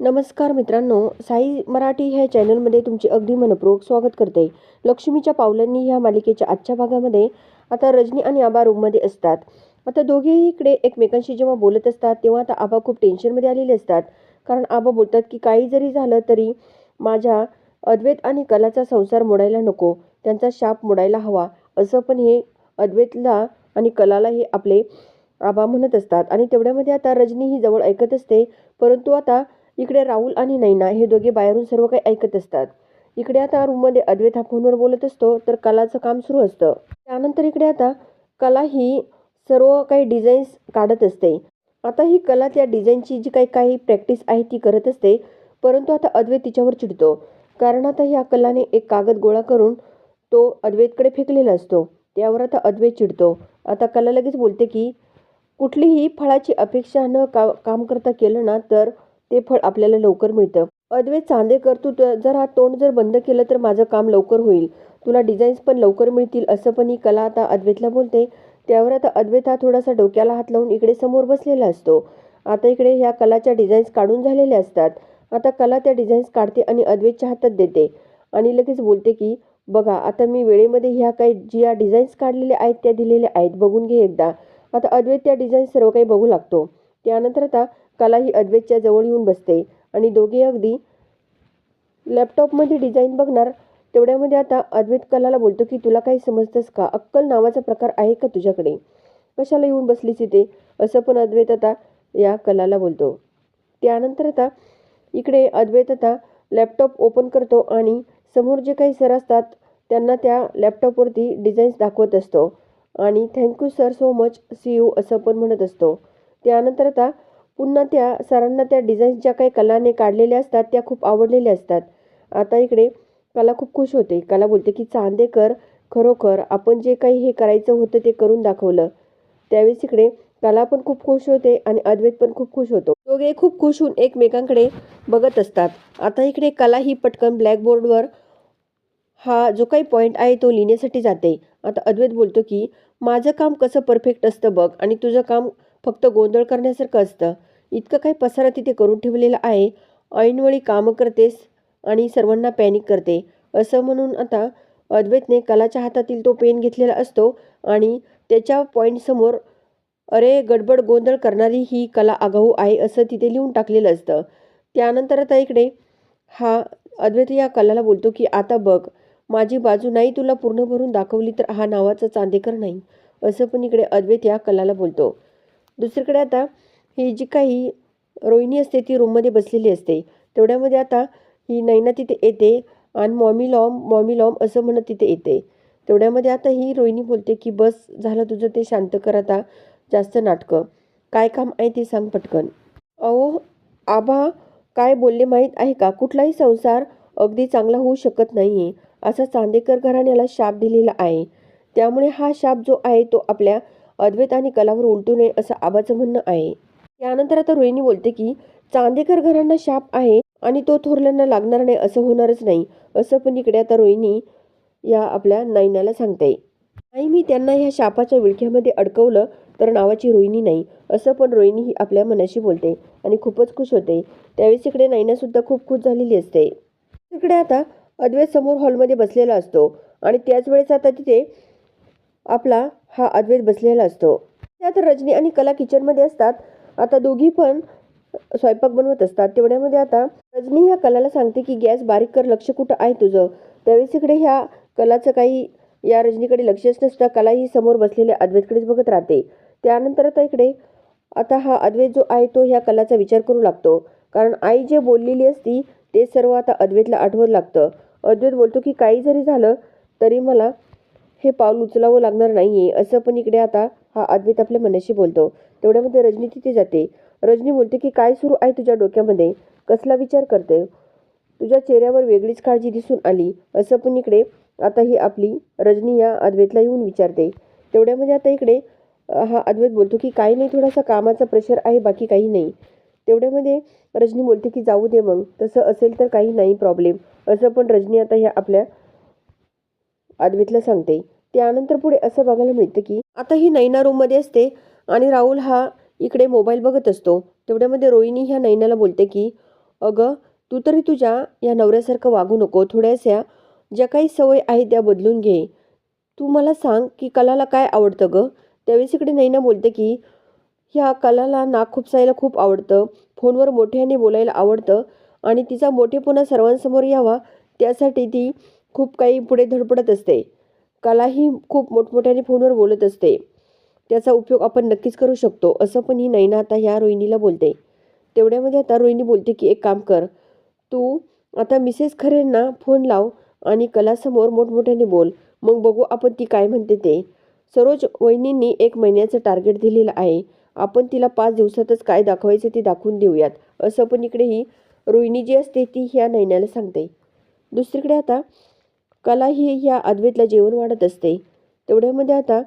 नमस्कार मित्रांनो साई मराठी ह्या चॅनलमध्ये तुमचे अगदी मनपूर्वक स्वागत करते. लक्ष्मीच्या पावलांनी ह्या मालिकेच्या आजच्या भागामध्ये आता रजनी आणि आबा रूममध्ये असतात. आता दोघेही इकडे एकमेकांशी जेव्हा बोलत असतात तेव्हा आता आबा खूप टेन्शनमध्ये आलेले असतात. कारण आबा बोलतात की काही जरी झालं तरी माझ्या अद्वैत आणि कलाचा संसार मोडायला नको. त्यांचा शाप मोडायला हवा. असं पण हे अद्वैतला आणि कलाला हे आपले आबा म्हणत असतात. आणि तेवढ्यामध्ये आता रजनी ही जवळ ऐकत असते. परंतु आता इकडे राहुल आणि नैना हे दोघे बाहेरून सर्व काही ऐकत असतात. इकडे आता रूममध्ये अद्वैत हा फोनवर बोलत असतो तर कलाचं काम सुरू असतं. त्यानंतर इकडे आता कला ही सर्व काही डिझाईन्स काढत असते. आता ही कला त्या डिझाईनची जी काही काही प्रॅक्टिस आहे ती करत असते परंतु आता अद्वैत तिच्यावर चिडतो. कारण आता ह्या कलाने एक कागद गोळा करून तो अद्वैतकडे फेकलेला असतो. त्यावर आता अद्वैत चिडतो. आता कला लगेच बोलते की कुठलीही फळाची अपेक्षा न का काम करता केलं ना तर ते फळ आपल्याला लवकर मिळतं. अद्वैत चांदेकर तू जर हा तोंड जर बंद केलं तर माझं काम लवकर होईल. तुला डिझाईन्स पण लवकर मिळतील असं पण ही कला आता अद्वैतला बोलते. त्यावर आता अद्वैत हा थोडासा डोक्याला हात लावून इकडे समोर बसलेला असतो. आता इकडे ह्या कलाच्या डिझाईन्स काढून झालेल्या असतात. आता कला त्या डिझाईन्स काढते आणि अद्वैतच्या हातात देते. आणि लगेच बोलते की बघा आता मी वेळेमध्ये ह्या काही ज्या डिझाईन्स काढलेल्या आहेत त्या दिलेल्या आहेत. बघून घे एकदा. आता अद्वैत त्या डिझाईन्स सर्व काही बघू लागतो. त्यानंतर आता कला ही अद्वैतच्या जवळ येऊन बसते. आणि दोघे अगदी लॅपटॉपमध्ये डिझाईन बघणार तेवढ्यामध्ये आता अद्वैत कलाला बोलतो की तुला काही समजतंस का? अक्कल नावाचा प्रकार आहे का तुझ्याकडे? कशाला येऊन बसलीस इथे? असं पण अद्वैत आता या कलाला बोलतो. त्यानंतर आता इकडे अद्वैत आता लॅपटॉप ओपन करतो आणि समोर जे काही सर असतात त्यांना त्या लॅपटॉपवरती डिझाईन्स दाखवत असतो. आणि thank you sir so much see you असं पण म्हणत असतो. त्यानंतर आता पुन्हा त्या सरांना त्या डिझाईन्स ज्या काही कलाने काढलेल्या असतात त्या खूप आवडलेल्या असतात. आता इकडे कला खूप खुश होते. कला बोलते की चांदेकर खरोखर आपण जे काही हे करायचं होतं ते करून दाखवलं. त्यावेळेस इकडे कला पण खूप खुश होते आणि अद्वैत पण खूप खुश होतो. दोघे खूप खुश होऊन एकमेकांकडे बघत असतात. आता इकडे कला ही पटकन ब्लॅकबोर्डवर हा जो काही पॉईंट आहे तो लिहिण्यासाठी जाते. आता अद्वैत बोलतो की माझं काम कसं परफेक्ट असतं बघ आणि तुझं काम फक्त गोंधळ करण्यासारखं असतं. इतकं काही पसारा तिथे करून ठेवलेलं आहे. ऐनवेळी कामं करतेस आणि सर्वांना पॅनिक करते. असं म्हणून आता अद्वैतने कलाच्या हातातील तो पेन घेतलेला असतो आणि त्याच्या पॉईंटसमोर अरे गडबड गोंधळ करणारी ही कला आगाऊ आहे असं तिथे लिहून टाकलेलं असतं. त्यानंतर आता इकडे हा अद्वैत या कलाला बोलतो की आता बघ माझी बाजू नाही तुला पूर्ण भरून दाखवली तर हा नावाचा चांदेकर नाही असं पण इकडे अद्वैत या कलाला बोलतो. दुसरीकडे आता ही जी काही रोहिणी असते ती रूममध्ये बसलेली असते. तेवढ्यामध्ये आता ही नैना तिथे येते आणि मॉमी लॉम मॉमी लॉम असं म्हणत तिथे येते. तेवढ्यामध्ये आता ही रोहिणी बोलते की बस झालं तुझं ते शांत कर आता. जास्त नाटकं. काय काम आहे ते सांग पटकन. अहो आबा काय बोलले माहीत आहे का? कुठलाही संसार अगदी चांगला होऊ शकत नाही आहे असा चांदेकर घराण्याला शाप दिलेला आहे. त्यामुळे हा शाप जो आहे तो आपल्या अद्वैत आणि कलावर उलटू नये असं आबाचं म्हणणं आहे. त्यानंतर आता रोहिणी बोलते की चांदेकर घरांना शाप आहे आणि तो थोरल्यांना लागणार नाही असं होणारच नाही असं पण इकडे आता रोहिणी या आपल्या नैनाला सांगते. नाही मी त्यांना ह्या शापाच्या विळख्यामध्ये अडकवलं तर नावाची रोहिणी नाही असं पण रोहिणी ही आपल्या मनाशी बोलते आणि खूपच खुश होते. त्यावेळेस इकडे नैनासुद्धा खूप खुश झालेली असते. तिकडे आता अद्वैत समोर हॉलमध्ये बसलेला असतो आणि त्याच वेळेस आता तिथे आपला हा अद्वैत बसलेला असतो. त्यात रजनी आणि कला किचनमध्ये असतात. आता दोघी पण स्वयंपाक बनवत असतात. तेवढ्यामध्ये आता रजनी ह्या कलाला सांगते की गॅस बारीक कर लक्ष कुठं आहे तुझं? त्यावेळेस इकडे ह्या कलाचं काही या रजनीकडे लक्षच नसतं. कला ही समोर बसलेल्या अद्वैतकडेच बघत राहते. त्यानंतर आता इकडे आता हा अद्वैत जो आहे तो ह्या कलाचा विचार करू लागतो. कारण आई जे बोललेली असती ते सर्व आता अद्वैतला आठवत लागतं. अद्वैत बोलतो की काही जरी झालं तरी मला हे पाऊल उचलावं लागणार नाही आहे असं पण इकडे आता हा अद्वैत आपल्या मनाशी बोलतो. तेवढ्यामध्ये रजनी तिथे जाते. रजनी बोलते की काय सुरू आहे तुझ्या डोक्यामध्ये? कसला विचार करते? तुझ्या चेहऱ्यावर वेगळीच काळजी दिसून आली. असं पण इकडे आता ही आपली रजनी या अद्वैतला येऊन विचारते. तेवढ्यामध्ये आता इकडे हा अद्वैत बोलतो की काही नाही थोडासा कामाचा प्रेशर आहे बाकी काही नाही. तेवढ्यामध्ये रजनी बोलते की जाऊ दे मग तसं असेल तर काही नाही प्रॉब्लेम असं पण रजनी आता ह्या आपल्या अद्वैतला सांगते. त्यानंतर पुढे असं बघायला मिळतं की आता ही नैना रूममध्ये असते आणि राहुल हा इकडे मोबाईल बघत असतो. तेवढ्यामध्ये रोहिणी ह्या नैनाला बोलते की अगं तू तरी तुझ्या या नवऱ्यासारखं वागू नको. थोड्याशा ज्या काही सवय आहेत त्या बदलून घे. तू मला सांग की कलाला काय आवडतं गं? त्यावेळेस इकडे नैना बोलते की ह्या कलाला नाक खुपसायला खूप आवडतं. फोनवर मोठ्याने बोलायला आवडतं आणि तिचा मोठेपणा सर्वांसमोर यावा. त्यासाठी ती खूप काही पुढे धडपडत असते. कलाही खूप मोठमोठ्याने फोनवर बोलत असते. त्याचा उपयोग आपण नक्कीच करू शकतो असं पण ही नैना आता ह्या रोहिणीला बोलते. तेवढ्यामध्ये आता रोहिणी बोलते की एक काम कर तू आता मिसेस खरेंना फोन लाव आणि कलासमोर मोठमोठ्याने बोल. मग बघू आपण ती काय म्हणते ते. सरोज वहिनींनी एक महिन्याचं टार्गेट दिलेलं आहे. आपण तिला पाच दिवसातच काय दाखवायचं ते दाखवून देऊयात असं पण इकडे ही रोहिणी जी असते ती ह्या नैन्याला सांगते. दुसरीकडे आता कला ही ह्या अद्वैतला जेवण वाढत असते. तेवढ्यामध्ये आता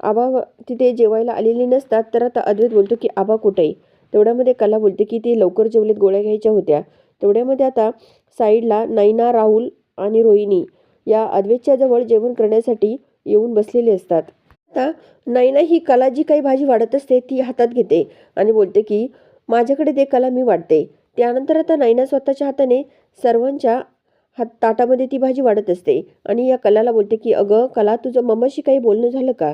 आबा तिथे जेवायला आलेली नसतात तर आता अद्वैत बोलतो की आबा कुठे? तेवढ्यामध्ये कला बोलते की ते लवकर जेवलेत गोळ्या घ्यायच्या होत्या. तेवढ्यामध्ये आता साईडला नैना राहुल आणि रोहिणी या अद्वैतच्या जवळ जेवण करण्यासाठी येऊन बसलेले असतात. आता नैना ही कला जी काही भाजी वाढत असते ती हातात घेते आणि बोलते की माझ्याकडे ते कला मी वाढते. त्यानंतर आता नैना स्वतःच्या हाताने सर्वांच्या हात ताटामध्ये ती भाजी वाढत असते. आणि या कलाला बोलते की अगं कला तुझं मम्माशी काही बोलणं झालं का?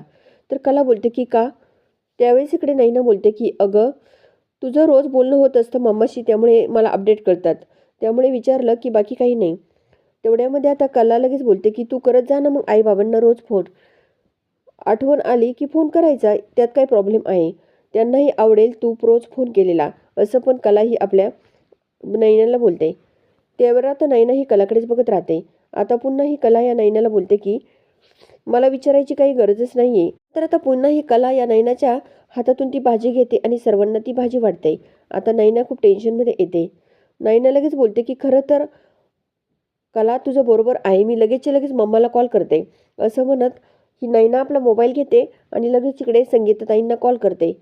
तर कला बोलते की का? त्यावेळेस इकडे नैना बोलते की अगं तुझं रोज बोलणं होत असतं मम्माशी त्यामुळे मला अपडेट करतात. त्यामुळे विचारलं की बाकी काही नाही. तेवढ्यामध्ये आता कला लगेच बोलते की तू करत जा ना मग आईबाबांना रोज फोन. आठवण आली की फोन करायचा त्यात काय प्रॉब्लेम आहे. त्यांनाही आवडेल तू रोज फोन केलेला. असं पण कला ही आपल्या नैनाला बोलते. त्यावर तर नैना ही कलाकडेच बघत राहते. आता पुन्हा ही कला या नैनाला बोलते की मला विचारायची काही गरजच नाही आहे तर आता पुन्हा ही कला या नैनाच्या हातातून ती भाजी घेते आणि सर्वांना ती भाजी वाटते आता नैना खूप टेन्शनमध्ये येते. नैना लगेच बोलते की खरं तर कला तुझं बरोबर आहे. मी लगेचच्या लगेच मम्माला कॉल करते. असं म्हणत ही नैना आपला मोबाईल घेते आणि लगेच इकडे संगीताताईंना कॉल करते.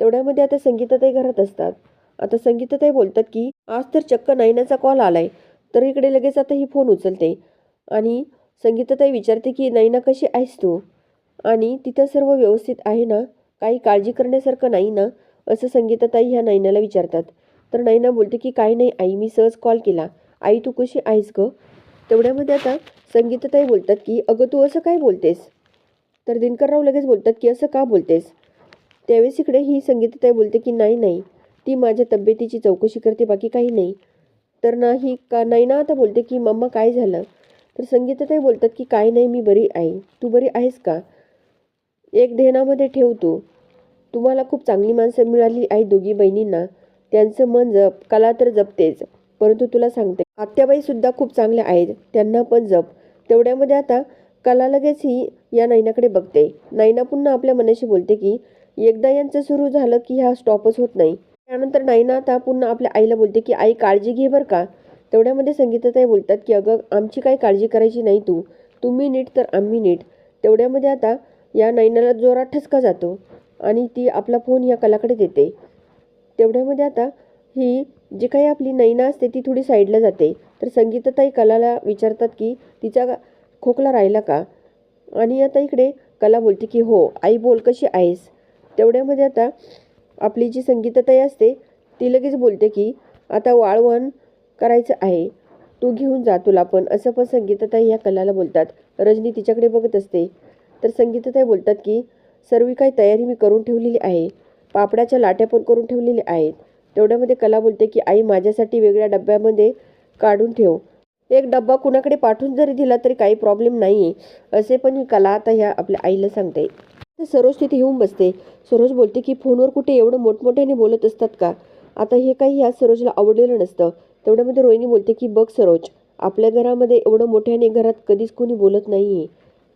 तेवढ्यामध्ये आता संगीताताई घरात असतात. आता संगीताताई बोलतात की आज तर चक्क नैनाचा कॉल आलाय तर इकडे लगेच आता ही फोन उचलते. आणि संगीताताई विचारते की नैना कशी आहेस तू? आणि तिथं सर्व व्यवस्थित आहे ना? काही काळजी करण्यासारखं नाही ना? असं संगीताताई ह्या नैनाला विचारतात. तर नैना बोलते की काही नाही आई मी सहज कॉल केला. आई तू कशी आहेस गं? तेवढ्यामध्ये आता संगीताताई बोलतात की अगं तू असं काय बोलतेस? तर दिनकरराव लगेच बोलतात की असं का बोलतेस? त्यावेळेस इकडे ही संगीताताई बोलते की नाही नाही ती माझ्या तब्येतीची चौकशी करते बाकी काही नाही. तर नाही का नैना आता बोलते की मम्मा काय झालं? तर संगीताताई बोलतात की काय नाही मी बरी आहे. तू बरी आहेस का? एक ध्येनामध्ये ठेव तू. तुम्हाला खूप चांगली माणसं मिळाली आहेत दोघी बहिणींना. त्यांचं मन जप. कला तर जपतेच. परंतु तुला सांगते आत्याबाईसुद्धा खूप चांगल्या आहेत. त्यांना पण जप. तेवढ्यामध्ये आता कला लगेच ही या नैनाकडे बघते. नैना पुन्हा आपल्या मनाशी बोलते की एकदा यांचं सुरू झालं की हा स्टॉपच होत नाही. त्यानंतर नैना आता पुन्हा आपल्या आईला बोलते की आई काळजी घे बरं का. तेवढ्यामध्ये संगीताताई बोलतात की अगं आमची काही काळजी करायची नाही तू. तुम्ही नीट तर आम्ही नीट. तेवढ्यामध्ये आता या नैनाला जोरात ठसका जातो आणि ती आपला फोन या कलाकडे देते. तेवढ्यामध्ये आता ही जी काही आपली नैना असते ती थोडी साईडला जाते. तर संगीताताई कलाला विचारतात की तिचा खोकला राहिला का? आणि आता इकडे कला बोलते की हो आई बोल कशी आहेस? तेवढ्यामध्ये आता आपली जी संगीताताई असते ती लगेच बोलते की आता वाळवण करायचं आहे. तू घेऊन जा तुला पण. असं पण संगीताताई ह्या कलाला बोलतात. रजनी तिच्याकडे बघत असते. तर संगीताताई बोलतात की सर्व काही तयारी मी करून ठेवलेली आहे. पापडाच्या लाट्या पण करून ठेवलेल्या आहेत. तेवढ्यामध्ये कला बोलते की आई माझ्यासाठी वेगळ्या डब्यामध्ये काढून ठेव. एक डब्बा कुणाकडे पाठवून जरी दिला तरी काही प्रॉब्लेम नाही आहे असे पण ही कला आता ह्या आपल्या आईला सांगते. सरोज तिथे येऊन बसते. सरोज बोलते की फोनवर कुठे एवढं मोठमोठ्याने बोलत असतात का? आता हे काही ह्या सरोजला आवडलेलं नसतं. तेवढ्यामध्ये रोहिणी बोलते की बघ सरोज आपल्या घरामध्ये एवढं मोठ्याने घरात कधीच कोणी बोलत नाही आहे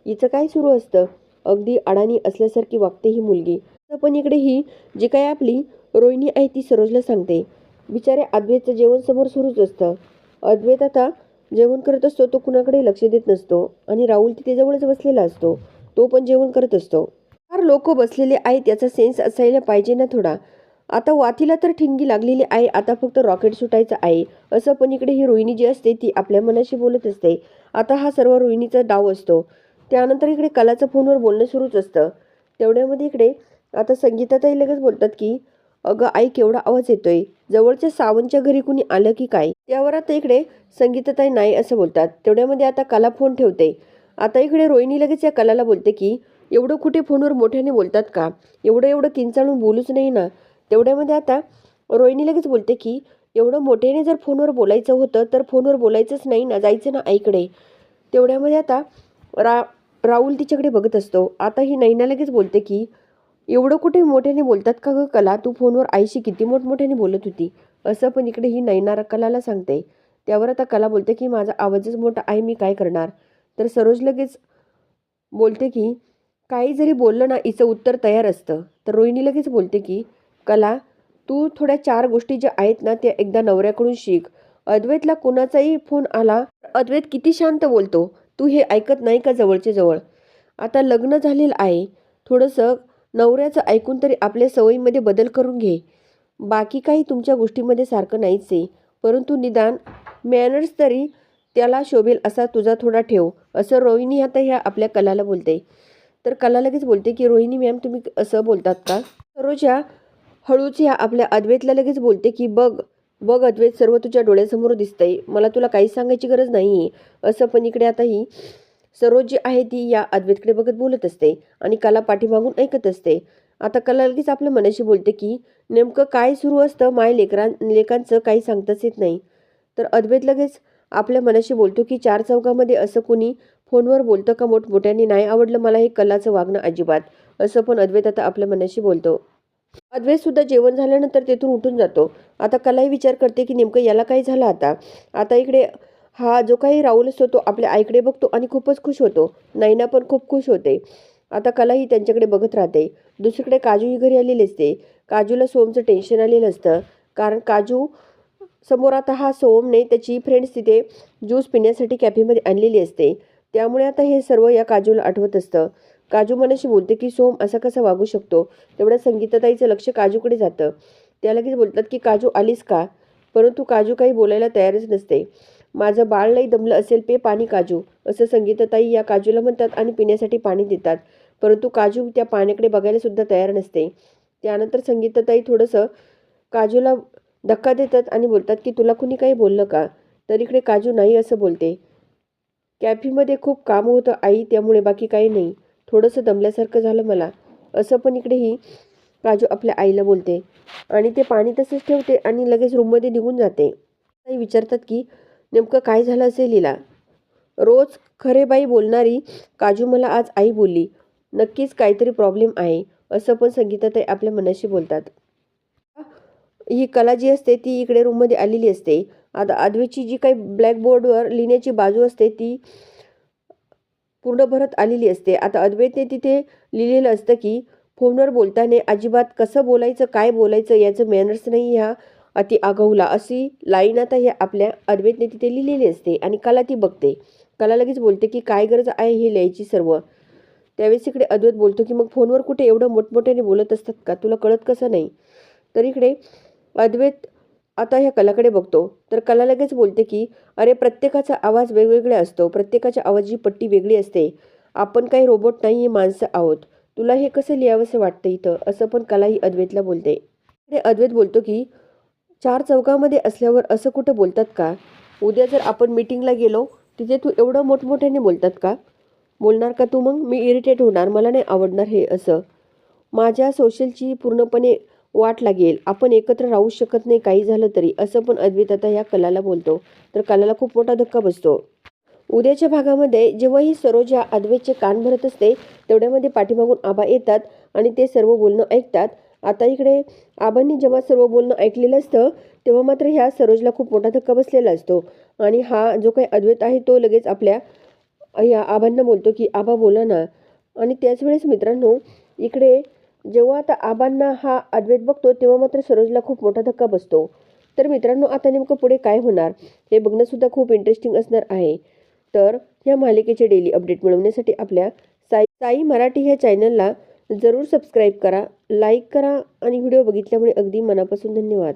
हिचं काय सुरू असतं? अगदी अडाणी असल्यासारखी वागते ही मुलगी. पण इकडे ही जी काय आपली रोहिणी आहे ती सरोजला सांगते. बिचारे अद्वैतचं जेवण समोर सुरूच असतं. अद्वैत आता जेवण करत असतो तो कुणाकडे लक्ष देत नसतो आणि राहुल तिथे जवळच बसलेला असतो. तो पण जेवण करत असतो. फार लोक बसलेले आहेत याचा सेन्स असायला पाहिजे ना थोडा. आता वाथीला तर ठिणगी लागलेली आहे आता फक्त रॉकेट सुटायचं आहे. असं पण इकडे ही रोहिणी जी असते ती आपल्या मनाशी बोलत असते. आता हा सर्व रोहिणीचा डाव असतो. त्यानंतर इकडे कलाचं फोनवर बोलणं सुरूच असतं. तेवढ्यामध्ये इकडे आता संगीताताई लगेच बोलतात की अगं आई केवढा आवाज येतोय? जवळच्या सावंतच्या घरी कुणी आलं की काय? त्यावर आता इकडे संगीताताई नाही असं बोलतात. तेवढ्यामध्ये आता कला फोन ठेवते. आता इकडे रोहिणी लगेच या कलाला बोलते की एवढं कुठे फोनवर मोठ्याने बोलतात का? एवढं एवढं किंचाळून बोलूच नाही ना. तेवढ्यामध्ये आता रोहिणी लगेच बोलते की एवढं मोठ्याने जर फोनवर बोलायचं होतं तर फोनवर बोलायचंच नाही ना जायचं ना आईकडे. तेवढ्यामध्ये आता रा राहुल तिच्याकडे बघत असतो. आता ही नैना लगेच बोलते की एवढं कुठे मोठ्याने बोलतात का गं कला? तू फोनवर आईशी किती मोठमोठ्याने बोलत होती. असं पण इकडे ही नैना कलाला सांगते. त्यावर आता कला बोलते की माझा आवाजच मोठा आहे मी काय करणार? तर सरोज लगेच बोलते की काही जरी बोललं ना हिचं उत्तर तयार असतं. तर रोहिणी लगेच बोलते की कला तू थोड्या चार गोष्टी ज्या आहेत ना त्या एकदा नवऱ्याकडून शिक. अद्वैतला कोणाचाही फोन आला अद्वैत किती शांत बोलतो. तू हे ऐकत नाही का जवळचे जवळ? आता लग्न झालेलं आहे. थोडंसं नवऱ्याचं ऐकून तरी आपल्या सवयीमध्ये बदल करून घे. बाकी काही तुमच्या गोष्टीमध्ये सारखं नाहीच आहे. परंतु निदान मॅनर्स तरी त्याला शोभेल असा तुझा थोडा ठेव असं रोहिणी आता ह्या आपल्या कलाला बोलते. तर कला लगेच बोलते की रोहिणी मॅम तुम्ही असं बोलतात का? सरोजा हळूच ह्या आपल्या अद्वैतला लगेच बोलते की बघ बघ अद्वैत सर्व तुझ्या डोळ्यासमोर दिसतंय. मला तुला काही सांगायची गरज नाही आहे असं पण इकडे आता ही सरोज जी आहे ती या अद्वैतकडे बघत बोलत असते आणि कला पाठीमागून ऐकत असते. आता कला लगेच आपल्या मनाशी बोलते की नेमकं काय सुरू असतं? माय लेकरां लेकांचं काही सांगताच येत नाही. तर अद्वैत लगेच आपल्या मनाशी बोलतो की चार चौकामध्ये असं कोणी फोनवर बोलतं का मोठमोठ्याने नाही आवडलं मला हे कलाचं वागणं अजिबात. असं पण अद्वैत आता आपल्या मनाशी बोलतो. अद्वैतसुद्धा जेवण झाल्यानंतर तेथून उठून जातो. आता कलाही विचार करते की नेमकं याला काय झालं आता? आता इकडे हा जो काही राहुल असतो तो आपल्या आईकडे बघतो आणि खूपच खुश होतो. नैना पण खूप खुश होते. आता कलाही त्यांच्याकडे बघत राहते. दुसरीकडे काजूही घरी आलेली असते. काजूला सोमचं टेन्शन आलेलं असतं. कारण काजू समोर आता हा सोमने त्याची फ्रेंड्स तिथे ज्यूस पिण्यासाठी कॅफेमध्ये आणलेली असते. त्यामुळे आता हे सर्व या काजूला आठवत असतं. काजू मनाशी बोलते की सोम असा कसा वागू शकतो? तेवढ्या संगीताताईचं लक्ष काजूकडे जातं. त्या लगेच बोलतात की काजू आलीस का? परंतु काजू काही बोलायला तयारच नसते. माझं बाळ लई दमलं असेल पे पाणी काजू असं संगीताताई या काजूला म्हणतात आणि पिण्यासाठी पाणी देतात. परंतु काजू त्या पाण्याकडे बघायला सुद्धा तयार नसते. त्यानंतर संगीताताई थोडंसं काजूला धक्का देतात आणि बोलतात की तुला कुणी काही बोललं का? तर इकडे काजू नाही असं बोलते. कॅफेमध्ये खूप काम होतं. आई त्यामुळे बाकी काही नाही. थोडंसं दमल्यासारखं झालं मला. असं पण इकडेही काजू आपल्या आईला बोलते. आणि ते पाणी तसंच ठेवते आणि लगेच रूममध्ये निघून जाते. आई विचारतात की नेमकं काय झालं असेल हिला? रोज खरे बाई बोलणारी काजू मला आज आई बोलली. नक्कीच काहीतरी प्रॉब्लेम आहे. असं पण संगीताताई आपल्या मनाशी बोलतात. ही कला जी असते ती इकडे रूममध्ये आलेली असते. आता आदवीची जी काही ब्लॅकबोर्डवर लिहिण्याची बाजू असते ती पूर्ण भरत आलेली असते. आता अद्वैतने तिथे लिहिलेलं असतं की फोनवर बोलताना अजिबात कसं बोलायचं काय बोलायचं याचं मॅनर्स नाही ह्या अति आगाऊला. अशी लाईन आता ह्या आपल्या अद्वैतने तिथे लिहिलेली असते आणि कला ती बघते. कला लगेच बोलते की काय गरज आहे हे लिहायची सर्व. त्यावेळेस इकडे अद्वैत बोलतो की मग फोनवर कुठे एवढं मोठमोठ्याने बोलत असतात का? तुला कळत कसं नाही? तर इकडे अद्वैत आता ह्या कलाकडे बघतो तर कला लगेच बोलते की अरे प्रत्येकाचा आवाज वेगवेगळा असतो. प्रत्येकाच्या आवाजाची पट्टी वेगळी असते. आपण काही रोबोट नाही हे माणसं आहोत. तुला हे कसं लिहावंसं वाटतं इथं? असं पण कला ही अद्वैतला बोलते. इकडे अद्वैत बोलतो की चार चौकामध्ये असल्यावर असं कुठं बोलतात का? उद्या जर आपण मीटिंगला गेलो तिथे तू एवढं मोठमोठ्याने बोलतात का? बोलणार का तू मग? मी इरिटेट होणार. मला नाही आवडणार हे असं. माझ्या सोशलची पूर्णपणे वाट लागेल. आपण एकत्र राहू शकत नाही काही झालं तरी. असं पण अद्वैत आता ह्या कलाला बोलतो. तर कलाला खूप मोठा धक्का बसतो. उद्याच्या भागामध्ये जेव्हा ही सरोज या अद्वैतचे कान भरत असते तेवढ्यामध्ये पाठीमागून आबा येतात आणि ते सर्व बोलणं ऐकतात. आता इकडे आबांनी जेव्हा सर्व बोलणं ऐकलेलं असतं तेव्हा मात्र ह्या सरोजला खूप मोठा धक्का बसलेला असतो. आणि हा जो काही अद्वैत आहे तो लगेच आपल्या या आबांना बोलतो की आबा बोला ना. आणि त्याच वेळेस मित्रांनो इकडे जेव्हा आता आबांना हा अद्वैत बघतो तेव्हा मात्र सरोजला खूप मोठा धक्का बसतो. तर मित्रांनो आता नेमकं पुढे काय होणार? हे बघणंसुद्धा खूप इंटरेस्टिंग असणार आहे. तर या मालिकेचे डेली अपडेट मिळवण्यासाठी आपल्या साई साई मराठी ह्या चॅनलला जरूर सबस्क्राईब करा लाईक करा आणि व्हिडिओ बघितल्यामुळे अगदी मनापासून धन्यवाद.